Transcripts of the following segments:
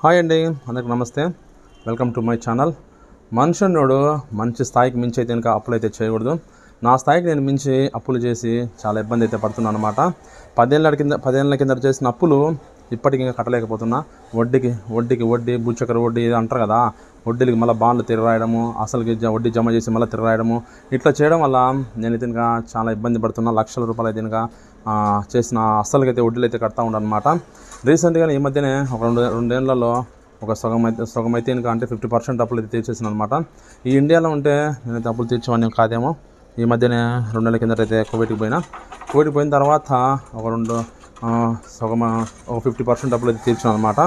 Hi అండి అందరికి నమస్తే. Welcome to my channel. మనుషున్నోడు మంచి స్థాయికి మించి అయితే కనుక అప్పులు అయితే చేయకూడదు. నా స్థాయికి నేను మించి అప్పులు చేసి చాలా ఇబ్బంది అయితే పడుతున్నాను అనమాట పదేళ్ళ కింద పదేళ్ళ కింద చేసిన అప్పులు ఇప్పటికి ఇంకా కట్టలేకపోతున్నా. వడ్డీకి వడ్డీకి వడ్డీ బుచ్చకర వడ్డీ ఇది అంటారు కదా వడ్డీలకి మళ్ళీ బాండ్లు తిరగరాయడము అసలుకి జ- వడ్డీ జమ చేసి మళ్ళీ తిరగరాయడము. ఇట్లా చేయడం వల్ల నేను అయితే ఇంకా చాలా ఇబ్బంది పడుతున్నా లక్షల రూపాయలు అయితే ఇంకా చేసిన అసలుకి అయితే వడ్డీలు అయితే కడతా ఉండనమాట రీసెంట్గా ఈ మధ్యనే ఒక రెండు రెండేళ్ళలో ఒక సగం అయితే సగం అయితే ఇంకా అంటే ఫిఫ్టీ పర్సెంట్ అప్పులు అయితే తీర్చేసాను అనమాట ఈ ఇండియాలో ఉంటే నేనైతే అప్పులు తీర్చేవాడిని కాదేమో. ఈ మధ్యనే రెండు నెలల కిందట అయితే కోవిడ్కి పోయినా. కోవిడ్కి పోయిన తర్వాత ఒక రెండు ఆ, సగం ఒక ఫిఫ్టీ పర్సెంట్ అప్పులు అయితే తీర్చాను అనమాట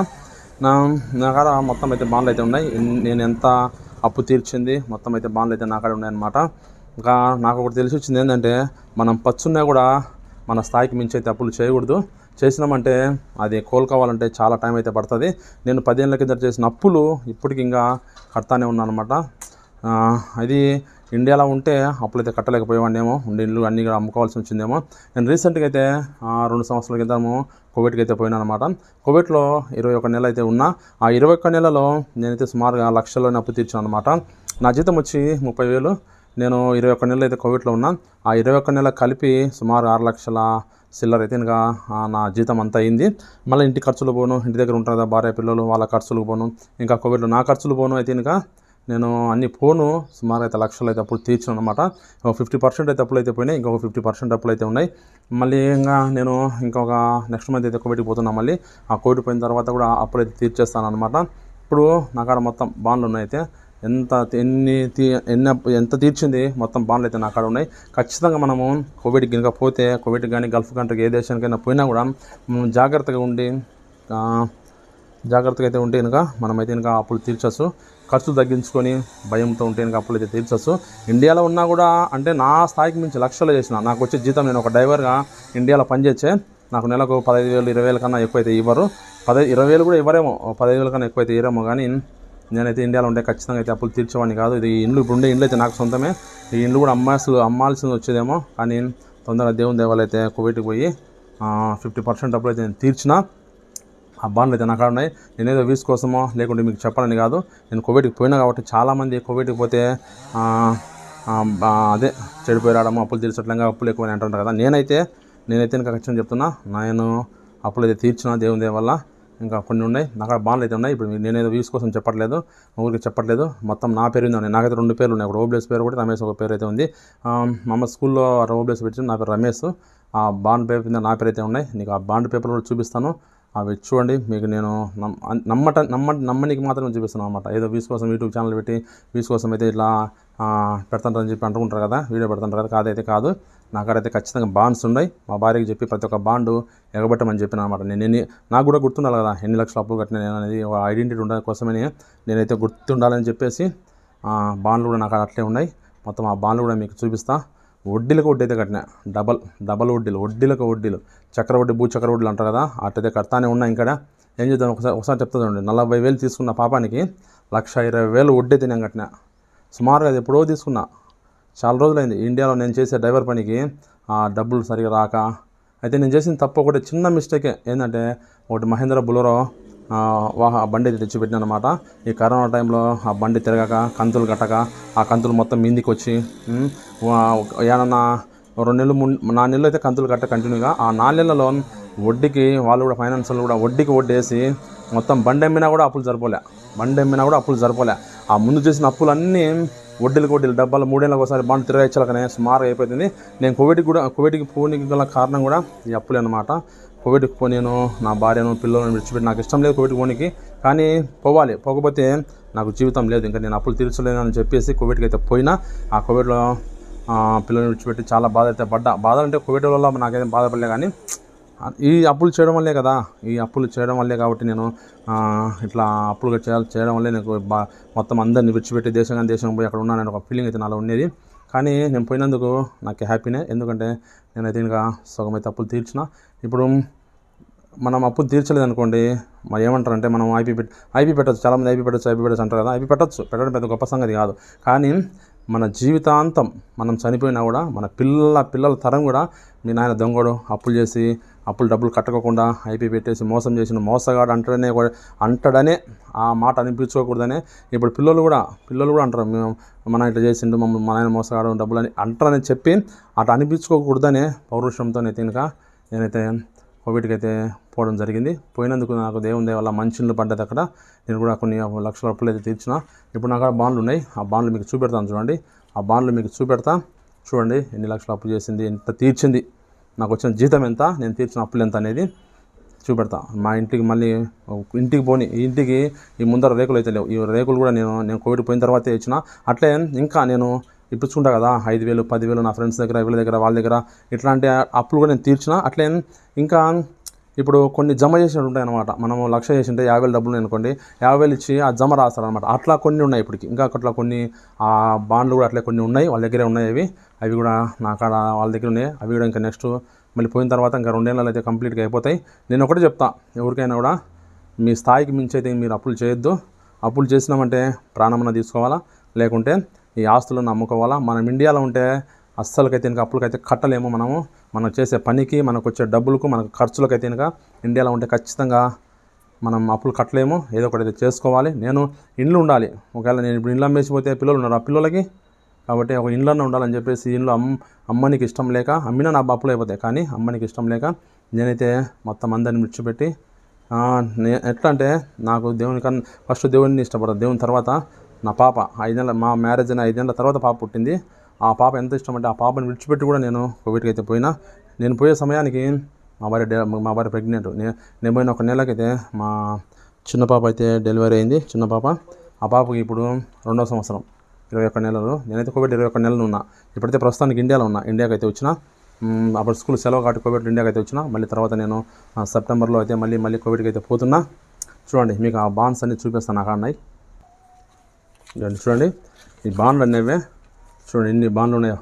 నా నా కాడ మొత్తం అయితే బాండ్లు అయితే ఉన్నాయి. నేను ఎంత అప్పు తీర్చింది మొత్తం అయితే బాండ్లు అయితే నా కాడ ఉన్నాయన్నమాట. ఇంకా నాకు ఒకటి తెలిసి వచ్చింది ఏంటంటే మనం పచ్చున్నా కూడా మన స్థాయికి మించి అయితే అప్పులు చేయకూడదు. చేసినామంటే అది కోలుకోవాలంటే చాలా టైం అయితే పడుతుంది. నేను పదేళ్ళ కింద చేసిన అప్పులు ఇప్పటికి ఇంకా కడతానే ఉన్నాను అనమాట అది ఇండియాలో ఉంటే అప్పులైతే కట్టలేకపోయేవాడినేమో ఉండే ఇల్లు అన్నీ కూడా అమ్ముకోవాల్సి వచ్చిందేమో. నేను రీసెంట్గా అయితే రెండు సంవత్సరాల క్రితము కోవిడ్కి అయితే పోయినా అనమాట కోవిడ్లో ఇరవై ఒక నెల అయితే ఉన్నా ఆ ఇరవై ఒక్క నెలలో నేనైతే సుమారుగా లక్షల్లోనే అప్పు తీర్చాను అనమాట నా జీతం వచ్చి ముప్పై వేలు. నేను ఇరవై ఒక్క నెలలు అయితే కోవిడ్లో ఉన్నా ఆ ఇరవై ఒక్క నెల కలిపి సుమారు ఆరు లక్షల చిల్లర అయితే ఇంకా నా జీతం అంతా అయింది. మళ్ళీ ఇంటి ఖర్చులు పోను ఇంటి దగ్గర ఉంటారు కదా భార్య పిల్లలు వాళ్ళ ఖర్చులు పోను ఇంకా కోవిడ్లో నా ఖర్చులు పోను అయితే ఇంకా నేను అన్ని ఫోను సుమారు అయితే లక్షలు అయితే అప్పుడు తీర్చాను అనమాట ఒక ఫిఫ్టీ పర్సెంట్ అయితే అప్పులు అయితే పోయినాయి ఇంకొక ఫిఫ్టీ పర్సెంట్ అప్పులు అయితే ఉన్నాయి. మళ్ళీ ఇంకా నేను ఇంకొక నెక్స్ట్ మంత్ అయితే కోవిడ్కి పోతున్నా మళ్ళీ. ఆ కోవిడ్ పోయిన తర్వాత కూడా అప్పులు అయితే తీర్చేస్తాను అనమాట ఇప్పుడు నా కాడ మొత్తం బాండ్లు ఉన్నాయి అయితే. ఎంత ఎన్ని తీ ఎన్ని ఎంత తీర్చింది మొత్తం బాండ్లు అయితే నా కాడ ఉన్నాయి. ఖచ్చితంగా మనము కోవిడ్కి కనుక పోతే కోవిడ్ కానీ గల్ఫ్ కంట్రీకి ఏ దేశానికైనా పోయినా కూడా మనం జాగ్రత్తగా ఉండి జాగ్రత్తగా అయితే ఉంటే కనుక మనమైతే కనుక అప్పులు తీర్చచ్చు. ఖర్చులు తగ్గించుకొని భయంతో ఉంటే నాకు అప్పులు అయితే తీర్చొచ్చు. ఇండియాలో ఉన్నా కూడా అంటే నా స్థాయికి మించి లక్షలు చేసిన నాకు వచ్చే జీతం నేను ఒక డ్రైవర్గా ఇండియాలో పనిచేసే నాకు నెలకు పదహైదు వేలు ఇరవై వేల కన్నా ఎక్కువైతే ఇవ్వరు. పదహైదు ఇరవై వేలు కూడా ఇవ్వరేమో పదహైదు వేల కన్నా ఎక్కువైతే ఇవ్వరేమో కానీ నేనైతే ఇండియాలో ఉంటే ఖచ్చితంగా అయితే అప్పులు తీర్చేవాడిని కాదు. ఇది ఇండ్లు ఇప్పుడు ఉండే ఇండ్లు అయితే నాకు సొంతమే. ఈ ఇండ్లు కూడా అమ్మాల్సి అమ్మాల్సింది వచ్చేదేమో కానీ తొందరగా దేవుని దేవాలైతే అయితే కోవిడ్కి పోయి ఫిఫ్టీ పర్సెంట్ అప్పులు అయితే నేను తీర్చిన. ఆ బాండ్లు అయితే నాకు ఉన్నాయి. నేనేదో వీస్ కోసమో లేకుంటే మీకు చెప్పాలని కాదు. నేను కోవిడ్కి పోయినా కాబట్టి చాలామంది కోవిడ్కి పోతే బా- అదే చెడిపోయి రావడము అప్పులు తీర్చట్లంగా అప్పులు ఎక్కువ అంటుంటారు కదా. నేనైతే నేనైతే ఇంకా ఖచ్చితంగా చెప్తున్నా నేను అప్పులు అయితే తీర్చిన దేవుని దేవ వల్ల ఇంకా కొన్ని ఉన్నాయి. నాకు బాండ్లు అయితే ఉన్నాయి. ఇప్పుడు నేనేదో వీస్ కోసం చెప్పట్లేదు ఊరికి చెప్పట్లేదు. మొత్తం నా పేరు ఉంది నాకైతే రెండు పేర్లు ఉన్నాయి. ఒకటి ఓబ్లేస్ పేరు కూడా రమేష్ ఒక పేరు అయితే ఉంది. మా స్కూల్లో ఓబ్లేస్ పెట్టి నా పేరు రమేష్. ఆ బాండ్ పేపర్ మీద నా పేరు అయితే ఉన్నాయి. నీకు ఆ బాండ్ పేపర్ కూడా చూపిస్తాను. అవి చూడండి మీకు నేను నమ్ నమ్మట నమ్మ నమ్మనికి మాత్రం చూపిస్తున్నాను అనమాట ఏదో వీస్ కోసం యూట్యూబ్ ఛానల్ పెట్టి వీస్ కోసం అయితే ఇట్లా ఆ, పెడతాంటారని చెప్పి అంటుకుంటారు కదా వీడియో పెడతాంటారు కదా కాదైతే కాదు. నాకాడైతే ఖచ్చితంగా బాండ్స్ ఉన్నాయి. మా భార్యకి చెప్పి ప్రతి ఒక్క బాండు ఎగబెట్టమని చెప్పిన అనమాట నేను ఎన్ని నాకు కూడా గుర్తుండాలి కదా ఎన్ని లక్షల అప్పులు కట్టిన నేను అనేది ఒక ఐడెంటిటీ ఉండడం కోసమని నేనైతే గుర్తుండాలని చెప్పేసి బాండ్లు కూడా నాకు అట్లే ఉన్నాయి. మొత్తం ఆ బాండ్లు కూడా మీకు చూపిస్తాను వడ్డీలకు వడ్డీ అయితే కట్టిన. డబల్ డబల్ వడ్డీలు వడ్డీలకు వడ్డీలు. చక్ర వడ్డీ భూ చక్ర వడ్డీలు అంటారు కదా అట్టయితే కడతానే ఉన్నాయి ఇంకా ఏం చేద్దాం? ఒకసారి ఒకసారి చెప్తా చూడండి. నలభై వేలు తీసుకున్న పాపానికి లక్ష ఇరవై వేలు వడ్డీ అయితే నేను కట్టిన. సుమారుగా అది ఎప్పుడో తీసుకున్నా. చాలా రోజులైంది. ఇండియాలో నేను చేసే డ్రైవర్ పనికి ఆ డబ్బులు సరిగా రాక. అయితే నేను చేసిన తప్పు ఒకటి చిన్న మిస్టేకే. ఏంటంటే ఒకటి మహేంద్ర బులోరో ఆ, వాహ బండి తెచ్చిపెట్టిన అనమాట ఈ కరోనా టైంలో ఆ బండి తిరగక కంతులు కట్టక ఆ కంతులు మొత్తం మీందికి వచ్చి ఏమన్నా రెండు నెలలు మూడు నాలుగు నెలలు అయితే కంతులు కట్ట కంటిన్యూగా. ఆ నాలుగు నెలలలో వడ్డీకి వాళ్ళు కూడా ఫైనాన్షియల్ కూడా వడ్డీకి వడ్డేసి మొత్తం బండి అమ్మినా కూడా అప్పులు సరిపోలే. బండి అమ్మినా కూడా అప్పులు సరిపోలే. ఆ ముందు చేసిన అప్పులన్నీ వడ్డీలు వడ్డీలు డబ్బాలు మూడేళ్ళకి ఒకసారి బాండ్ తిరగచ్చలకనే సుమారు అయిపోతుంది నేను కోవిడ్కి కూడా కోవిడ్కి పోనీకి గల కారణం కూడా ఈ అప్పులే అనమాట కోవిడ్కి పోనీను నా భార్యను పిల్లలను విడిచిపెట్టి నాకు ఇష్టం లేదు కోవిడ్కి పోనీకి. కానీ పోవాలి పోకపోతే నాకు జీవితం లేదు. ఇంకా నేను అప్పులు తీర్చలేను అని చెప్పేసి కోవిడ్కి అయితే పోయినా. ఆ కోవిడ్లో పిల్లల్ని విడిచిపెట్టి చాలా బాధ అయితే పడ్డా. బాధ అంటే కోవిడ్ వల్ల నాకేం బాధపడలే కానీ ఈ అప్పులు చేయడం వల్లే కదా. ఈ అప్పులు చేయడం వల్లే కాబట్టి నేను ఇట్లా అప్పులు చేయాలి చేయడం వల్లే నాకు బా మొత్తం అందరిని విడిచిపెట్టి దేశం కానీ దేశం పోయి అక్కడ ఉన్నానని ఒక ఫీలింగ్ అయితే నాలో ఉండేది. కానీ నేను పోయినందుకు నాకు హ్యాపీనే ఎందుకంటే నేనైతే ఇంకా సగం అయితే అప్పులు తీర్చిన. ఇప్పుడు మనం అప్పులు తీర్చలేదు అనుకోండి మరి ఏమంటారంటే మనం ఐపీ పెట్ ఐపీ పెట్టచ్చు. చాలామంది ఐపీ పెట్టచ్చు ఐపీ పెట్టచ్చు అంటారు కదా. ఐపీ పెట్టచ్చు. పెట్టడం పెద్ద గొప్ప సంగతి కాదు. కానీ మన జీవితాంతం మనం చనిపోయినా కూడా మన పిల్లల పిల్లల తరం కూడా మీ నాయన దొంగడు అప్పులు చేసి అప్పులు డబ్బులు కట్టకోకుండా ఐపీ పెట్టేసి మోసం చేసిన మోసగాడు అంటాడనే కూడా- అంటాడనే ఆ మాట అనిపించుకోకూడదనే. ఇప్పుడు పిల్లలు కూడా పిల్లలు కూడా అంటారు మేము మన ఇట్లా చేసిండు మమ్మల్ని మన ఆయన మోసగాడు డబ్బులు అని అంటారని చెప్పి అటు అనిపించుకోకూడదనే పౌరుషంతో తినక నేనైతే కోవిడ్కి అయితే పోవడం జరిగింది. పోయినందుకు నాకు దేవుని దయ వల్ల మంచి పడ్డది అక్కడ. నేను కూడా కొన్ని లక్షల అప్పులు అయితే తీర్చిన. ఇప్పుడు నాకు బాండ్లు ఉన్నాయి. ఆ బాండ్లు మీకు చూపెడతాను చూడండి. ఆ బాండ్లు మీకు చూపెడతా. చూడండి ఎన్ని లక్షలు అప్పు చేసింది ఎంత తీర్చింది. నాకు వచ్చిన జీతం ఎంత నేను తీర్చిన అప్పులు ఎంత అనేది చూపెడతా. మా ఇంటికి మళ్ళీ ఇంటికి పోని ఇంటికి ఈ ముందర రేకులు అయితే లేవు. ఈ రేకులు కూడా నేను నేను కోవిడ్ పోయిన తర్వాతే ఇచ్చిన. అట్లే ఇంకా నేను ఇప్పించుకుంటా కదా ఐదు వేలు పదివేలు నా ఫ్రెండ్స్ దగ్గర వీళ్ళ దగ్గర వాళ్ళ దగ్గర ఇట్లాంటి అప్పులు కూడా నేను తీర్చిన. అట్లే ఇంకా ఇప్పుడు కొన్ని జమ చేసినట్టు ఉంటాయి అనమాట మనం లక్ష చేసింటే యాభై వేలు డబ్బులు అనుకోండి యాభై వేలు ఇచ్చి ఆ జమ రాస్తారనమాట అట్లా కొన్ని ఉన్నాయి ఇప్పటికి. ఇంకా అట్లా కొన్ని ఆ బాండ్లు కూడా అట్లే కొన్ని ఉన్నాయి. వాళ్ళ దగ్గరే ఉన్నాయి అవి. అవి కూడా నా కాడ వాళ్ళ దగ్గర ఉన్నాయి. అవి కూడా ఇంకా నెక్స్ట్ మళ్ళీ పోయిన తర్వాత ఇంకా రెండేళ్ళు అయితే కంప్లీట్గా అయిపోతాయి. నేను ఒకటే చెప్తా ఎవరికైనా కూడా మీ స్థాయికి మించి అయితే మీరు అప్పులు చేయొద్దు. అప్పులు చేసినామంటే ప్రాణమన్న తీసుకోవాలా? లేకుంటే ఈ ఆస్తులను అమ్ముకోవాలా? మనం ఇండియాలో ఉంటే అస్సలకైతే ఇంకా అప్పులకైతే కట్టలేము మనము. మనం చేసే పనికి మనకు వచ్చే డబ్బులకు మనకు ఖర్చులకైతే కనుక ఇండియాలో ఉంటే ఖచ్చితంగా మనం అప్పులు కట్టలేము. ఏదో ఒకటి అయితే చేసుకోవాలి. నేను ఇండ్లు ఉండాలి. ఒకవేళ నేను ఇప్పుడు ఇండ్లు అమ్మేసిపోతే పిల్లలు ఉన్నారు. ఆ పిల్లలకి కాబట్టి ఒక ఇండ్లన్న ఉండాలని చెప్పేసి ఇండ్లు అమ్ అమ్మనికి ఇష్టం లేక అమ్మినా నా అప్పులు అయిపోతాయి. కానీ అమ్మనికి ఇష్టం లేక నేనైతే మొత్తం అందరిని విడిచిపెట్టి ఎట్లా అంటే నాకు దేవుని కన్నా ఫస్ట్ దేవుడిని ఇష్టపడతాను దేవుని తర్వాత నా పాప. ఐదేళ్ళ మా మ్యారేజ్ అయిన ఐదేళ్ళ తర్వాత పాప పుట్టింది. ఆ పాప ఎంత ఇష్టం అంటే ఆ పాపని విడిచిపెట్టి కూడా నేను కోవిడ్కి అయితే పోయినా. నేను పోయే సమయానికి మా భార్య మా భార్య ప్రెగ్నెంట్ నేను నేను పోయిన ఒక నెలకైతే మా చిన్న పాప అయితే డెలివరీ అయింది చిన్న పాప. ఆ పాపకి ఇప్పుడు రెండో సంవత్సరం ఇరవై ఒక్క నెలలు. నేనైతే కోవిడ్ ఇరవై ఒక్క నెలలు ఉన్నా. ఇప్పుడైతే ప్రస్తుతానికి ఇండియాలో ఉన్నా ఇండియాకి అయితే వచ్చిన. అప్పుడు స్కూల్ సెలవు కాబట్టి కోవిడ్ ఇండియాకి అయితే వచ్చిన. మళ్ళీ తర్వాత నేను సెప్టెంబర్లో అయితే మళ్ళీ మళ్ళీ కోవిడ్కి అయితే పోతున్నా. చూడండి మీకు ఆ బాండ్స్ అన్ని చూపిస్తాను అక్కడ ఉన్నాయి. చూడండి. ఈ బాండ్లు అనేవి చూడండి ఎన్ని బాండ్లు ఉన్నాయో.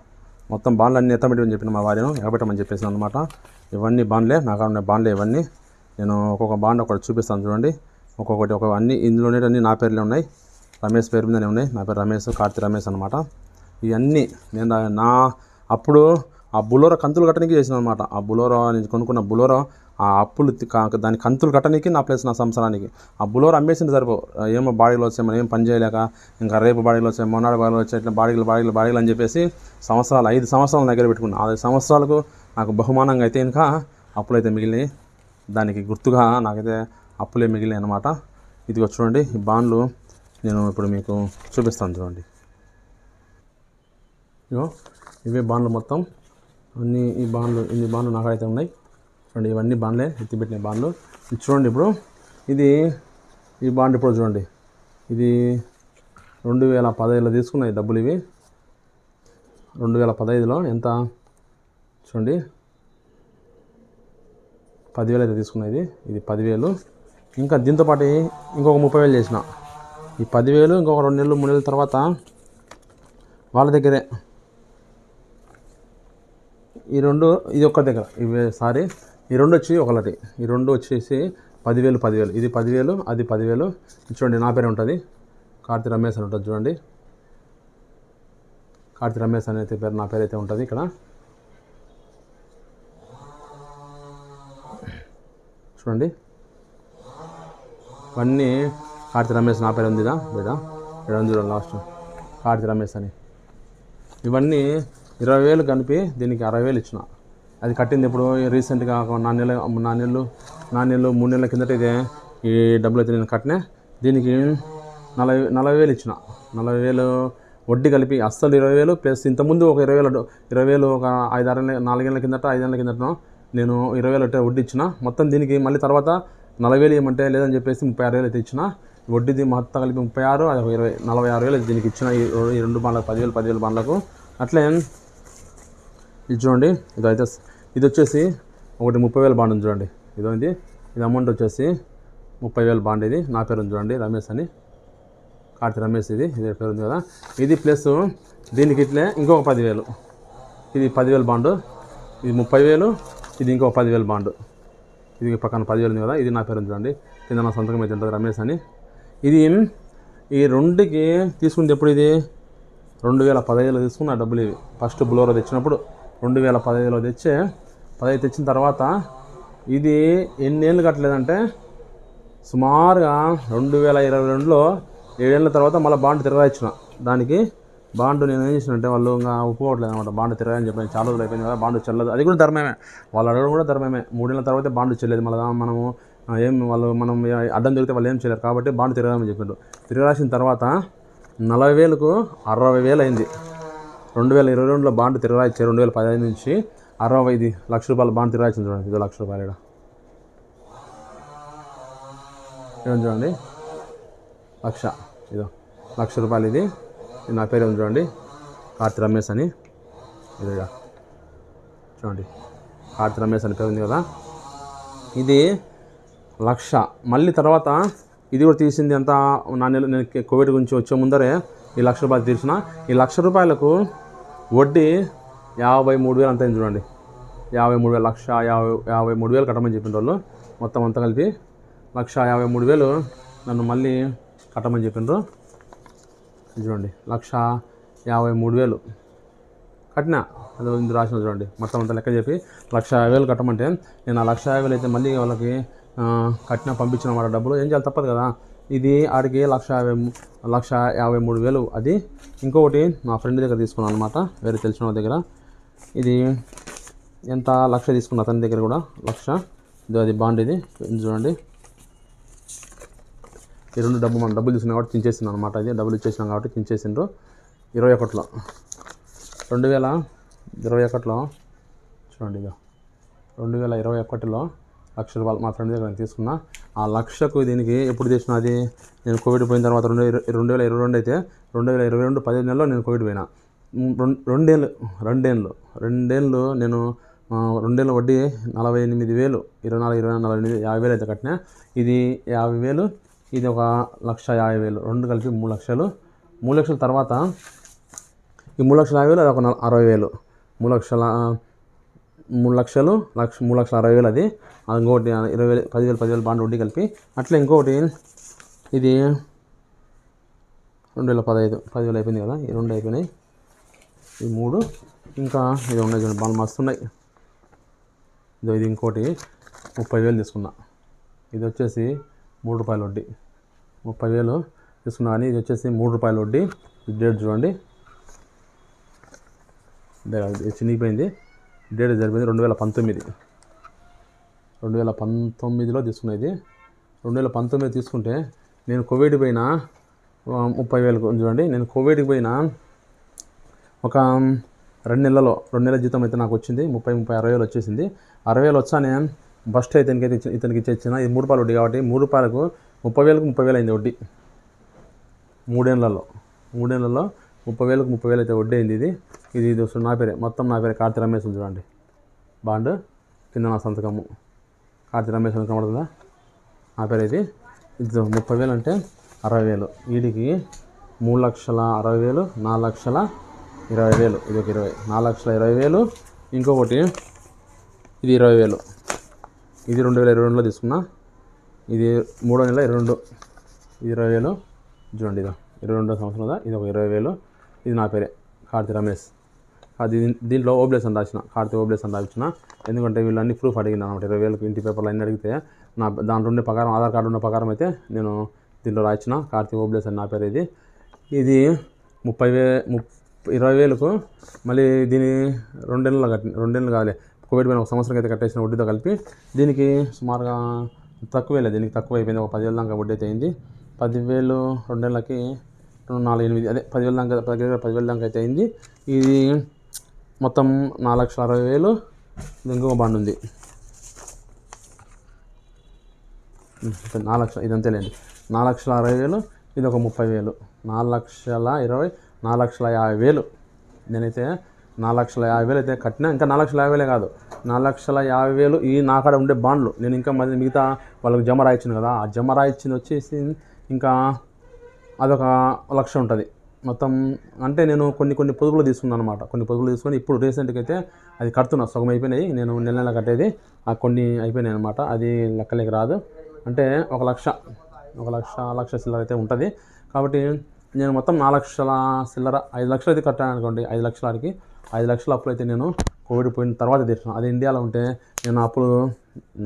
మొత్తం బాండ్లు అన్ని ఎత్తబెట్టమని చెప్పిన మా వారిను ఎగబెట్టమని చెప్పేసి అనమాట ఇవన్నీ బాండ్లే నాకు ఉన్న బాండ్లే ఇవన్నీ. నేను ఒక్కొక్క బాండ్ ఒకటి చూపిస్తాను చూడండి. ఒక్కొక్కటి ఒక అన్ని ఇందులో అన్నీ నా పేర్లే ఉన్నాయి. రమేష్ పేరు మీదనే ఉన్నాయి. నా పేరు రమేష్ కార్తీ రమేష్ అనమాట ఇవన్నీ నేను నా- నా అప్పుడు ఆ బులోరో కంతులు కట్టడానికి చేసిన అనమాట ఆ బులోరో నేను కొనుక్కున్న బులోరో ఆ అప్పులు దాని కంతులు కట్టడానికి నా ప్లేస్ నా సంవత్సరానికి ఆ బులోరో అమ్మేసింది సరిపో. ఏమో బాడీలో వచ్చేమో ఏం పని చేయలేక ఇంకా రేపు బాడీలో వచ్చాయి మొన్నటి బాడీలో వచ్చాయి ఇట్లా బాడీలు బాడీలు బాడీలు అని చెప్పేసి సంవత్సరాలు ఐదు సంవత్సరాల దగ్గర పెట్టుకున్నాను ఐదు సంవత్సరాలకు నాకు బహుమానంగా అయితే ఇంకా అప్పులైతే మిగిలినాయి. దానికి గుర్తుగా నాకైతే అప్పులే మిగిలినాయి అనమాట ఇదిగో చూడండి ఈ బాండ్లు నేను ఇప్పుడు మీకు చూపిస్తాను చూడండి. ఇగో ఇవే బాండ్లు మొత్తం. అన్ని ఈ బాండ్లు ఇన్ని బాండ్లు నాకైతే ఉన్నాయి. చూడండి ఇవన్నీ బాండ్లే ఎత్తిపెట్టిన బాండ్లు. ఇది చూడండి ఇప్పుడు ఇది ఈ బాండ్ ఇప్పుడు చూడండి. ఇది రెండు వేల పదహైదులో తీసుకున్నాయి డబ్బులు ఇవి. రెండు వేల పదహైదులో ఎంత? చూడండి. పదివేలు అయితే తీసుకున్నాయి ఇది. ఇది పదివేలు. ఇంకా దీంతో పాటు ఇంకొక ముప్పై వేలు చేసిన. ఈ పదివేలు ఇంకొక రెండు నెలలు మూడు నెలల తర్వాత వాళ్ళ దగ్గరే. ఈ రెండు ఇది ఒక్క దగ్గర ఇవి సారీ ఈ రెండు వచ్చి ఒకటి ఈ రెండు వచ్చేసి పదివేలు పదివేలు. ఇది పదివేలు అది పదివేలు. చూడండి నా పేరు ఉంటుంది. కార్తీ రమేష్ అని ఉంటుంది చూడండి. కార్తీ రమేష్ అనేది పేరు నా పేరు అయితే ఉంటుంది ఇక్కడ. చూడండి. ఇవన్నీ కార్తీ రమేష్ నా పేరు ఉందిదా లేదా? ఇక్కడ ఉంది చూడండి లాస్ట్. కార్తీ రమేష్ అని. ఇవన్నీ ఇరవై వేలు కలిపి దీనికి అరవై వేలు ఇచ్చిన. అది కట్టింది ఇప్పుడు రీసెంట్గా ఒక నాలుగు నెలలు నాలుగు నెలలు నాలుగు నెలలు మూడు నెలల కిందట ఇదే ఈ డబ్బులు అయితే నేను కట్టినా. దీనికి నలభై నలభై వేలు ఇచ్చిన. నలభై వేలు వడ్డీ కలిపి అస్సలు ఇరవై వేలు ప్లస్ ఇంతకుముందు ఒక ఇరవై వేలు ఇరవై వేలు ఒక ఐదు ఆరు కిందట ఐదేళ్ళ కిందట నేను ఇరవై వేలు అంటే వడ్డీ ఇచ్చిన. మొత్తం దీనికి మళ్ళీ తర్వాత నలభై వేలు ఇవ్వమంటే లేదని చెప్పేసి ముప్పై ఆరు వేలు అయితే ఇచ్చిన. వడ్డీది మొత్తం కలిపి ముప్పై ఆరు అది ఒక ఇరవై నలభై ఆరు వేలు దీనికి ఇచ్చిన ఈ రెండు- ఈ రెండు బాండ్లకు పదివేలు పదివేలు బాండ్లకు. అట్లే ఇది చూడండి ఇది అయితే ఇది వచ్చేసి ఒకటి ముప్పై వేల బాండ్ ఉంది చూడండి. ఇదో ఇది ఇది అమౌంట్ వచ్చేసి ముప్పై వేల బాండ్ ఇది. నా పేరు ఉంది చూడండి రమేష్ అని. కార్తీ రమేష్ ఇది ఇది పేరు ఉంది కదా. ఇది ప్లస్ దీనికి ఇట్లే ఇంకొక పదివేలు. ఇది పదివేల బాండు. ఇది ముప్పై వేలు ఇది ఇంకొక పదివేల బాండు. ఇది పక్కన పదివేలు ఉంది కదా ఇది నా పేరు ఉంది చూడండి. కింద నా సొంతకం అయితే ఉంటుంది రమేష్ అని. ఇది ఈ రెండుకి తీసుకుంది ఎప్పుడు ఇది? రెండు వేల పదహైదులో తీసుకున్న డబ్బులు ఇవి. ఫస్ట్ బులోరో తెచ్చినప్పుడు. రెండు వేల పదహైదులో తెచ్చే పదహైదు తెచ్చిన తర్వాత ఇది ఎన్నేళ్ళు కట్టలేదంటే సుమారుగా రెండు వేల ఇరవై రెండులో ఏడేళ్ళ తర్వాత మళ్ళీ బాండ్ తిరగాయించిన దానికి బాండ్ నేను ఏం చేసిన అంటే వాళ్ళు ఇంకా ఒప్పుకోవట్లేదు అనమాట బాండ్ తిరగాలని చెప్పాను చాలా రోజులు అయిపోయింది కదా బాండ్ చెల్లదు. అది కూడా ధర్మమే. వాళ్ళు అడగడం కూడా ధర్మమే. మూడేళ్ళ తర్వాత బాండ్ చెల్లేదు. మళ్ళీ మనము ఏం వాళ్ళు మనం అడ్డం దొరికితే వాళ్ళు ఏం చేయలేరు. కాబట్టి బాండ్ తిరగాలని చెప్పారు. తిరగాల్సిన తర్వాత నలభై వేలకు అరవై వేలు అయింది. రెండు వేల ఇరవై రెండులో బాండ్ తిరగాయిచ్చారు రెండు వేల పదహైదు నుంచి అరవై ఐదు లక్ష రూపాయల బాండ్ తిరగాల్సింది చూడండి ఇదో లక్ష రూపాయలు ఈడ. చూడండి? లక్ష ఇదో లక్ష రూపాయలు ఇది. నా పేరు ఏమని చూడండి? కార్తి రమేష్ అని. ఇది చూడండి కార్తి రమేష్ అని పేరు ఉంది కదా. ఇది లక్ష. మళ్ళీ తర్వాత ఇది కూడా తీసింది అంతా నా నెల నేను కోవిడ్ గురించి వచ్చే ముందరే ఈ లక్ష రూపాయలు తీర్చిన? ఈ లక్ష రూపాయలకు వడ్డీ యాభై మూడు వేలు అంతా చూడండి. యాభై మూడు వేలు లక్ష యాభై యాభై మూడు వేలు కట్టమని చెప్పిన వాళ్ళు మొత్తం అంతా కలిపి లక్ష యాభై మూడు వేలు నన్ను మళ్ళీ కట్టమని చెప్పిండ్రు చూడండి లక్ష యాభై మూడు వేలు. కట్టినా? అది ఇందు రాసిన చూడండి మొత్తం అంతా లెక్క చెప్పి లక్ష యాభై వేలు కట్టమంటే నేను ఆ లక్ష యాభై వేలు అయితే మళ్ళీ వాళ్ళకి కట్టిన పంపించిన మాట డబ్బులు. ఏం చేయాలి? తప్పదు కదా. ఇది ఆడికి లక్ష యాభై లక్ష యాభై మూడు వేలు. అది ఇంకొకటి మా ఫ్రెండ్ దగ్గర తీసుకున్నాను అనమాట వేరే తెలిసిన దగ్గర. ఇది ఎంత లక్ష తీసుకున్న అతని దగ్గర కూడా లక్ష. ఇది అది బాండ్ ఇది ఇది చూడండి. ఈ రెండు డబ్బు మనం డబ్బులు తీసుకున్నాం కాబట్టి తించేసింది అనమాట ఇది డబ్బులు ఇచ్చేసినాం కాబట్టి తించేసిండ్రు ఇరవై ఒకటిలో. రెండు వేల ఇరవై ఒకటిలో చూడండి ఇదో రెండు వేల ఇరవై ఒకటిలో లక్ష రూపాయలు మా ఫ్రెండ్ దగ్గర నేను తీసుకున్నా. ఆ లక్షకు దీనికి ఎప్పుడు చేసిన అది? నేను కోవిడ్ పోయిన తర్వాత రెండు రెండు వేల ఇరవై రెండు అయితే రెండు వేల ఇరవై రెండు పదిహేను నెలలో నేను కోవిడ్ పోయినా. రెండు రెండేళ్ళు రెండేళ్ళు రెండేళ్ళు నేను రెండేళ్ళ రెండేళ్ళు వడ్డీ నలభై ఎనిమిది వేలు ఇరవై నాలుగు ఇరవై నాలుగు నలభై ఎనిమిది యాభై వేలు అయితే కట్టినా. ఇది యాభై వేలు ఇది ఒక లక్ష యాభై వేలు రెండు కలిపి మూడు లక్షలు. మూడు లక్షల తర్వాత ఈ మూడు లక్షల యాభై వేలు అది ఒక నల- అరవై వేలు. మూడు లక్షల మూడు లక్షలు లక్ష మూడు లక్షల అరవై వేలు అది. ఇంకొకటి ఇరవై వేలు పదివేలు పదివేలు బాండ్ వడ్డీ కలిపి. అట్లా ఇంకొకటి ఇది రెండు వేల పదహైదు పదివేలు అయిపోయింది కదా ఈ రెండు అయిపోయినాయి. ఈ మూడు ఇంకా ఇది ఉన్నాయి చూడండి బాగా మస్తు ఉన్నాయి ఇదో ఇది ఇంకోటి ముప్పై వేలు తీసుకున్నా. ఇది వచ్చేసి మూడు రూపాయల వడ్డీ. ముప్పై వేలు తీసుకున్నా కానీ ఇది వచ్చేసి మూడు రూపాయల వడ్డీ. డేట్ చూడండి. చినిగిపోయింది. డేట్ జరిపింది రెండు వేల పంతొమ్మిది. రెండు వేల పంతొమ్మిదిలో తీసుకునేది రెండు వేల పంతొమ్మిది తీసుకుంటే నేను కోవిడ్ పోయిన ముప్పై వేలకు చూడండి నేను కోవిడ్కి పోయిన ఒక రెండు నెలలో రెండు నెలల జీతం అయితే నాకు వచ్చింది ముప్పై ముప్పై అరవై వేలు వచ్చేసింది. అరవై వేలు వచ్చానే ఫస్ట్ అయితే ఇతనికి అయితే ఇతనికి ఇచ్చేసిన ఇది మూడు రూపాయలు వడ్డీ కాబట్టి మూడు రూపాయలకు ముప్పై వేలకు ముప్పై వేలు అయింది వడ్డీ. మూడేళ్ళలో మూడేళ్ళలో ముప్పై వేలకు ముప్పై వేలు అయితే వడ్డీ అయింది ఇది. ఇది ఇది వస్తుంది నా పేరే. మొత్తం నా పేరే కార్తీ రమేష్ చూడండి. బాండ్ కింద నా సంతకము. కార్తీ రమేష్ అని కనబడుతుందా? నా పేరు ఇది. ఇది ముప్పై వేలు అంటే అరవై వేలు. వీడికి మూడు లక్షల అరవై వేలు నాలుగు లక్షల ఇరవై వేలు. ఇది ఒక ఇరవై. నాలుగు లక్షల ఇరవై వేలు ఇంకొకటి ఇది ఇరవై వేలు. ఇది రెండు వేల ఇరవై రెండులో తీసుకున్నా. ఇది మూడో నెల ఇరవై రెండు. ఇది ఇరవై వేలు. చూడండి ఇది ఇరవై రెండో సంవత్సరం ఇది ఒక ఇరవై వేలు. ఇది నా పేరే కార్తీ రమేష్. అది దీంట్లో ఓబ్లేస్ అని రాసిన కార్తీ ఓబ్లేస్ అని రాసిన. ఎందుకంటే వీళ్ళు అన్ని ప్రూఫ్ అడిగింది అనమాట. ఇరవై వేలకు ఇంటి పేపర్లు అన్నీ అడిగితే నా దాంట్లో ఉండే ప్రకారం ఆధార్ కార్డు ఉన్న ప్రకారం అయితే నేను దీంట్లో రాసిన కార్తీ ఓబ్లేస్ అని నా పేరు ఇది. ఇది ముప్పై వే ఇరవై వేలకు మళ్ళీ దీని రెండేళ్ళు కట్టి రెండేళ్ళు కాదులే కోవిడ్ పైన ఒక సంవత్సరం అయితే కట్టేసిన వడ్డీతో కలిపి దీనికి సుమారుగా తక్కువేలే దీనికి తక్కువ అయిపోయింది. ఒక పదివేల దాకా వడ్డీ అయితే అయింది. పదివేలు రెండేళ్ళకి రెండు నాలుగు ఎనిమిది అదే పదివేల దాకా పదివేల పదివేల దాకా అయితే అయింది. ఇది మొత్తం నాలుగు లక్షల అరవై వేలు ఇది ఇంకొక బాండ్ ఉంది. నాలుగు లక్షల ఇది నాలుగు లక్షల అరవై వేలు ఇది ఒక ముప్పై వేలు. నాలుగు లక్షల ఇరవై నాలుగు లక్షల యాభై వేలు. నేనైతే నాలుగు లక్షల యాభై వేలు అయితే కట్టినా ఇంకా నాలుగు లక్షల యాభై వేలే కాదు. నాలుగు లక్షల యాభై వేలు ఈ నా కాడ ఉండే బాండ్లు. నేను ఇంకా మరి మిగతా వాళ్ళకి జమ రాయించింది కదా ఆ జమ రాయించింది వచ్చేసి ఇంకా అదొక లక్ష ఉంటుంది. మొత్తం అంటే నేను కొన్ని కొన్ని పొదుపులు తీసుకున్నాను అనమాట కొన్ని పొదుపులు తీసుకొని ఇప్పుడు రీసెంట్గా అయితే అది కడుతున్నా. సగం అయిపోయినాయి. నేను నెల నెల కట్టేది. ఆ కొన్ని అయిపోయినాయి అనమాట అది లెక్కలేక రాదు. అంటే ఒక లక్ష ఒక లక్ష లక్ష చిల్లర అయితే ఉంటుంది. కాబట్టి నేను మొత్తం నాలుగు లక్షల చిల్లర ఐదు లక్షలు అయితే కట్టాను అనుకోండి. ఐదు లక్షల ఆడికి ఐదు లక్షల అప్పులు అయితే నేను కోవిడ్ పోయిన తర్వాత తీర్చాను అది ఇండియాలో ఉంటే నేను అప్పులు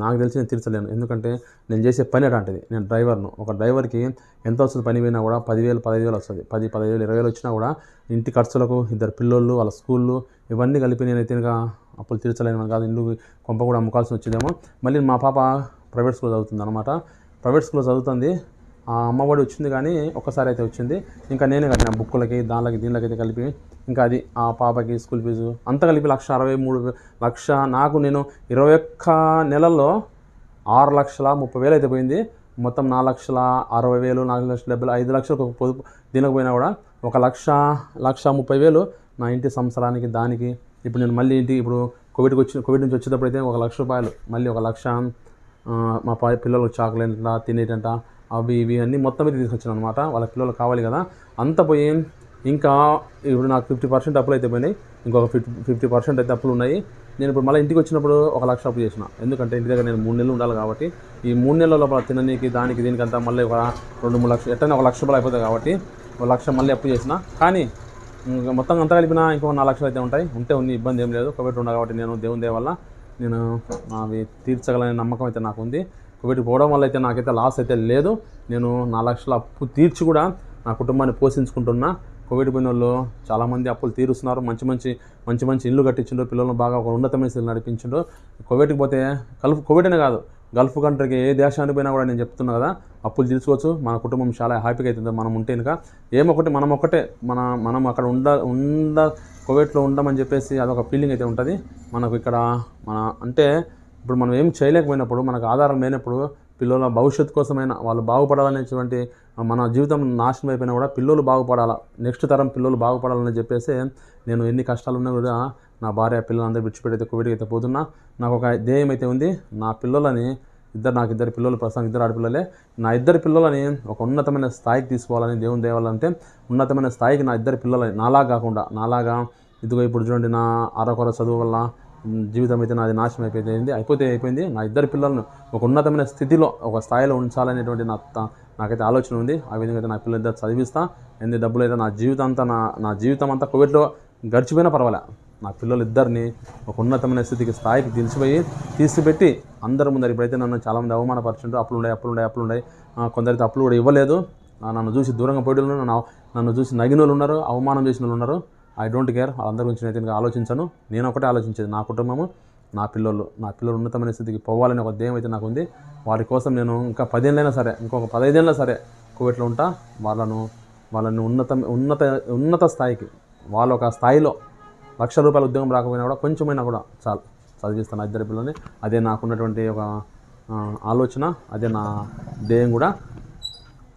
నాకు తెలిసి నేను తీర్చలేను. ఎందుకంటే నేను చేసే పని అలాంటిది. నేను డ్రైవర్ను. ఒక డ్రైవర్కి ఎంత వస్తుంది పని పోయినా కూడా పదివేలు పదహైదు వేలు వస్తుంది. పది పదహైదు వేలు ఇరవై వేలు వచ్చినా కూడా ఇంటి ఖర్చులకు ఇద్దరు పిల్లోళ్ళు వాళ్ళ స్కూళ్ళు ఇవన్నీ కలిపి నేనైతే ఇంకా అప్పులు తీర్చలేను కాదు. ఇల్లు కొంప కూడా అమ్ముకాల్సి వచ్చిందేమో. మళ్ళీ మా పాప ప్రైవేట్ స్కూల్ చదువుతుంది అనమాట ప్రైవేట్ స్కూల్లో చదువుతుంది. ఆ అమ్మఒడి వచ్చింది కానీ ఒక్కసారి అయితే వచ్చింది. ఇంకా నేనే కట్టిన బుక్కులకి దానిలకి దీనిలకి అయితే కలిపి ఇంకా అది ఆ పాపకి స్కూల్ ఫీజు. అంతా కలిపి లక్ష అరవై మూడు లక్ష నాకు నేను ఇరవై ఒక్క నెలల్లో ఆరు లక్షల ముప్పై వేలు అయితే పోయింది. మొత్తం నాలుగు లక్షల అరవై వేలు నాలుగు లక్షల డెబ్బై ఐదు లక్షలకు ఒక పొదుపు దీనికి పోయినా కూడా ఒక లక్ష లక్ష ముప్పై వేలు నా ఇంటి సంవత్సరానికి దానికి. ఇప్పుడు నేను మళ్ళీ ఇంటి ఇప్పుడు కోవిడ్కి వచ్చి కోవిడ్ నుంచి వచ్చేటప్పుడు అయితే ఒక లక్ష రూపాయలు మళ్ళీ ఒక లక్ష మా పా పిల్లలకు చాక్లెట్ తినేటంట అవి ఇవి అన్నీ మొత్తం మీద తీసుకొచ్చాను అనమాట వాళ్ళ పిల్లలు కావాలి కదా. అంత పోయి ఇంకా ఇప్పుడు నాకు ఫిఫ్టీ పర్సెంట్ అప్పులు అయితే పోయినాయి. ఇంకొక ఫిఫ్టీ ఫిఫ్టీ పర్సెంట్ అయితే అప్పులు ఉన్నాయి. నేను ఇప్పుడు మళ్ళీ ఇంటికి వచ్చినప్పుడు ఒక లక్ష అప్పు చేసిన. ఎందుకంటే ఇంటి దగ్గర నేను మూడు నెలలు ఉండాలి కాబట్టి. ఈ మూడు నెలల లోపల తిననీకి దానికి దీనికంతా మళ్ళీ ఒక రెండు మూడు లక్షలు ఎట్టైనా ఒక లక్ష రూపాయలు అయిపోతుంది కాబట్టి ఒక లక్ష మళ్ళీ అప్పు చేసిన. కానీ ఇంకా మొత్తం అంతా కలిపినా ఇంకో నాలుగు లక్షలు అయితే ఉంటాయి. ఉంటే ఉంది ఇబ్బంది ఏం లేదు. కోవిడ్ ఉండ కాబట్టి నేను దేవుని దేవల్ల నేను అవి తీర్చగలనే నమ్మకం అయితే నాకు ఉంది. కోవిడ్ పోవడం వల్ల అయితే నాకైతే లాస్ అయితే లేదు. నేను నాలుగు లక్షల అప్పు తీర్చి కూడా నా కుటుంబాన్ని పోషించుకుంటున్నా. కోవిడ్ పోయిన వాళ్ళు చాలామంది అప్పులు తీరుస్తున్నారు. మంచి మంచి మంచి మంచి ఇల్లు కట్టించిండ్రు. పిల్లలను బాగా ఒక ఉన్నతమైన స్థితిలో నడిపించిండ్రు. కోవిడ్కి పోతే గల్ఫ్ కోవిడ్ అనే కాదు గల్ఫ్ కంట్రీకి ఏ దేశానికి పోయినా కూడా నేను చెప్తున్నా కదా అప్పులు తీర్చుకోవచ్చు. మన కుటుంబం చాలా హ్యాపీగా అవుతుంది మనం ఉంటే కనుక ఏమొకటి మనం ఒకటే మన మనం అక్కడ ఉండ ఉండ కోవిడ్లో ఉండమని చెప్పేసి అదొక ఫీలింగ్ అయితే ఉంటుంది. మనకు ఇక్కడ మన అంటే ఇప్పుడు మనం ఏం చేయలేకపోయినప్పుడు మనకు ఆధారం లేనప్పుడు పిల్లల భవిష్యత్తు కోసమైనా వాళ్ళు బాగుపడాలనేటువంటి మన జీవితం నాశనం అయిపోయినా కూడా పిల్లలు బాగుపడాలా నెక్స్ట్ తరం పిల్లలు బాగుపడాలని చెప్పేసి నేను ఎన్ని కష్టాలు ఉన్నా కూడా నా భార్య పిల్లలందరూ విడిచిపెట్టి కోవిడ్కి అయితే పోతున్నా. నాకు ఒక ధ్యేయం అయితే ఉంది. నా పిల్లలని ఇద్దరు నాకు ఇద్దరు పిల్లలు ప్రస్తుతం ఇద్దరు ఆడపిల్లలే. నా ఇద్దరు పిల్లలని ఒక ఉన్నతమైన స్థాయికి తీసుకోవాలని దేవుని దేవాలంటే ఉన్నతమైన స్థాయికి నా ఇద్దరు పిల్లలని నాలా కాకుండా నాలాగా ఇదిగో ఇప్పుడు చూడండి నా అరకొర చదువు వల్ల జీవితం అయితే నాది నాశనం అయిపోయింది. అయిపోతే అయిపోయింది. నా ఇద్దరు పిల్లలను ఒక ఉన్నతమైన స్థితిలో ఒక స్థాయిలో ఉంచాలనేటువంటి నా త- నాకైతే ఆలోచన ఉంది. ఆ విధంగా అయితే నా పిల్లలిద్దరు చదివిస్తా. ఎన్ని డబ్బులు అయితే నా జీవితం అంతా నా నా జీవితం అంతా కోవిడ్లో గడిచిపోయినా పర్వాలే. నా పిల్లలు ఇద్దరిని ఒక ఉన్నతమైన స్థితికి స్థాయికి తీసిపోయి తీసిపెట్టి అందరి ముందర ఇప్పుడైతే నన్ను చాలామంది అవమానపరచుంటూ అప్పులు ఉన్నాయి అప్పులు ఉన్నాయి అప్పులు ఉన్నాయి. కొందరైతే అప్పులు కూడా ఇవ్వలేదు. నన్ను చూసి దూరంగా పోయిన వాళ్ళు నన్ను నన్ను చూసి నగిన వాళ్ళు ఉన్నారు. అవమానం చేసిన వాళ్ళు ఉన్నారు. ఐ డోంట్ కేర్ వాళ్ళందరి గురించి నేను ఇంకా ఆలోచించను. నేను ఒకటే ఆలోచించేది నా కుటుంబము నా పిల్లలు నా పిల్లలు ఉన్నతమైన స్థితికి పోవాలని ఒక ధ్యేయం అయితే నాకు ఉంది. వారి కోసం నేను ఇంకా పదేళ్ళైనా సరే ఇంకొక పదైదేళ్ళైనా సరే కోవిడ్లో ఉంటా. వాళ్ళను వాళ్ళని ఉన్నత ఉన్నత ఉన్నత స్థాయికి వాళ్ళ ఒక స్థాయిలో లక్ష రూపాయల ఉద్యోగం రాకపోయినా కూడా కొంచెమైనా కూడా చాలు చదివిస్తాను ఆ ఇద్దరు పిల్లల్ని. అదే నాకున్నటువంటి ఒక ఆలోచన అదే నా ధ్యేయం కూడా.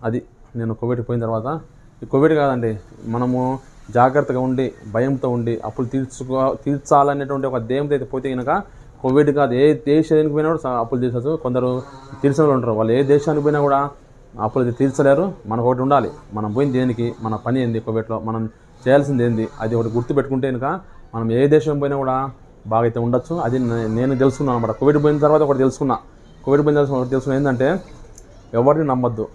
అది నేను కోవిడ్ పోయిన తర్వాత కోవిడ్ కాదండి మనము జాగ్రత్తగా ఉండి భయంతో ఉండి అప్పులు తీర్చుకో తీర్చాలనేటువంటి ఒక దేవత అయితే పోతే కనుక కోవిడ్ కాదు ఏ దేశానికి పోయినా కూడా అప్పులు తీర్చచ్చు కొందరు తీర్చిన వాళ్ళు ఉంటారు. వాళ్ళు ఏ దేశానికి పోయినా కూడా అప్పులు తీర్చలేరు. మనకు ఒకటి ఉండాలి. మనం పోయింది దేనికి మన పని ఏంది కోవిడ్లో? మనం చేయాల్సింది ఏంది? అది ఒకటి గుర్తు పెట్టుకుంటే కనుక మనం ఏ దేశం పోయినా కూడా బాగా అయితే ఉండొచ్చు. అది నేను తెలుసుకున్నాను అనమాట కోవిడ్ పోయిన తర్వాత ఒకటి తెలుసుకున్నా. కోవిడ్ పోయిన తర్వాత ఒకటి తెలుసుకున్నా ఏంటంటే ఎవరిని నమ్మద్దు.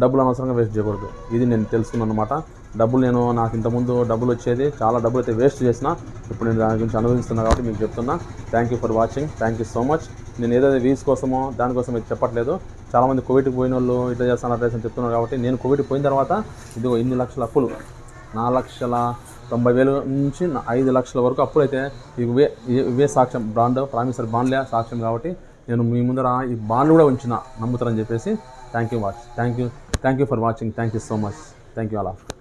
డబ్బులు అనవసరంగా వేస్ట్ చేయకూడదు. ఇది నేను తెలుసుకున్నాను అనమాట డబ్బులు నేను నాకు ఇంతకుముందు డబ్బులు వచ్చేది చాలా డబ్బులు అయితే వేస్ట్ చేసిన ఇప్పుడు నేను దాని గురించి అనుభవిస్తున్నా కాబట్టి మీకు చెప్తున్నా. Thank you for watching thank you so much నేను ఏదైతే వీస్ కోసమో దానికోసం అయితే చెప్పట్లేదు. చాలామంది కోవిడ్కి పోయిన వాళ్ళు ఇట్లా చేస్తాను అట్లా అని చెప్తున్నారు కాబట్టి నేను కోవిడ్ పోయిన తర్వాత ఇదిగో ఇన్ని లక్షల అప్పులు. నాలుగు లక్షల తొంభై వేల నుంచి ఐదు లక్షల వరకు అప్పులు అయితే ఇవే ఇవే సాక్ష్యం. బ్రాండ్ ప్రామిసర్ బాండ్లే సాక్ష్యం కాబట్టి నేను మీ ముందర ఈ బాండ్లు కూడా ఉంచిన నమ్ముతారని చెప్పేసి thank you watch thank you thank you for watching thank you so much thank you అలా